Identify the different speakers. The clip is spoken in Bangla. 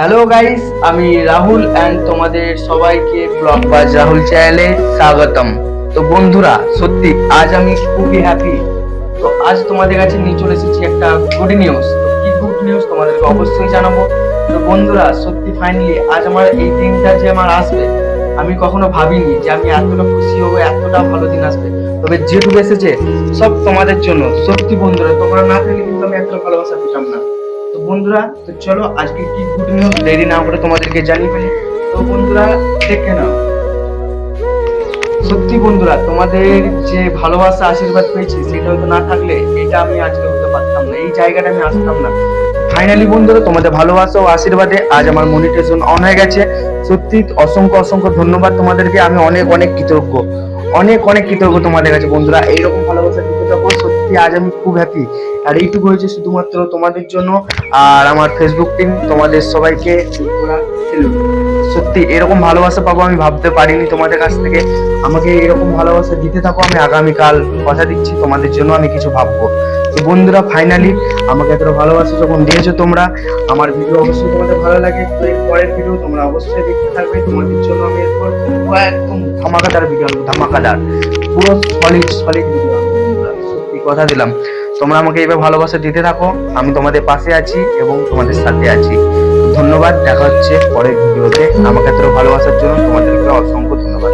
Speaker 1: হ্যালো গাইস আমি রাহুল অ্যান্ড তোমাদের সবাইকে ব্লগ বাজ রাহুল চ্যানেলে স্বাগতম। তো বন্ধুরা, সত্যি, আজ আমি খুবই হ্যাপি তো আজ তোমাদের কাছে নিয়ে চলে এসেছি একটা গুড নিউজ তো কি গুড নিউজ তোমাদেরকে অবশ্যই জানাব। তো বন্ধুরা, সত্যি ফাইনালি আজ আমার এই দিনটা যে আমার আসবে, আমি কখনো ভাবিনি যে আমি এতটা খুশি হব, এতটা ভালো দিন আসবে। তবে যেটুকু এসেছে, সব তোমাদের জন্য। সত্যি বন্ধুরা, তোমরা না থাকলে কিন্তু আমি এতটা ভালোবাসা পেতাম না। তো বন্ধুরা, তো চলো আজকে কি গুড নিউজ দেরি না করে তোমাদেরকে জানিয়ে ফেলি। তো বন্ধুরা, দেখে নাও। সত্যি বন্ধুরা, তোমাদের যে ভালোবাসা, আশীর্বাদ পেয়েছি, সেটা হয়তো না থাকলে এটা আমি আজকে হতে পারতাম না। এই জায়গাটা আমি আসতাম না। ফাইনালি বন্ধুরা, তোমাদের ভালোবাসা ও আশীর্বাদে আজ আমার মনিটেশন অন হয়ে গেছে। সত্যি অসংখ্য অসংখ্য ধন্যবাদ তোমাদেরকে। আমি অনেক অনেক কৃতজ্ঞ। অনেক অনেক কৃতজ্ঞ তোমাদের কাছে বন্ধুরা। এইরকম ভালোবাসা দিতে থাকো সত্যি আজ আমি খুব হ্যাপি আর এইটুকু হয়েছে শুধুমাত্র তোমাদের জন্য, আর আমার ফেসবুক টিম তোমাদের সবাইকে সত্যি, এরকম ভালোবাসা পাবো আমি ভাবতে পারিনি তোমাদের কাছ থেকে। আমাকে এরকম ভালোবাসা দিতে থাকো, আমি আগামীকাল কথা দিচ্ছি, তোমাদের জন্য আমি কিছু ভাববো। তো বন্ধুরা ফাইনালি আমাকে এত ভালোবাসা যখন দিয়েছ তোমরা, আমার ভিডিও অবশ্যই তোমাদের ভালো লাগে। তো এর পরের ভিডিও তোমরা অবশ্যই দেখতে থাকবে। তোমাদের জন্য আমি এরপর একদম ধামাকাদার ভিডিও ধামাকাদার। পুরো সলিড সলিড কথা দিলাম। তোমরা আমাকে এইভাবে ভালোবাসা দিতে থাকো, আমি তোমাদের পাশে আছি এবং তোমাদের সাথে আছি। ধন্যবাদ, দেখা হচ্ছে পরের ভিডিওতে। আমাকে এত ভালোবাসার জন্য তোমাদেরকে অসংখ্য ধন্যবাদ।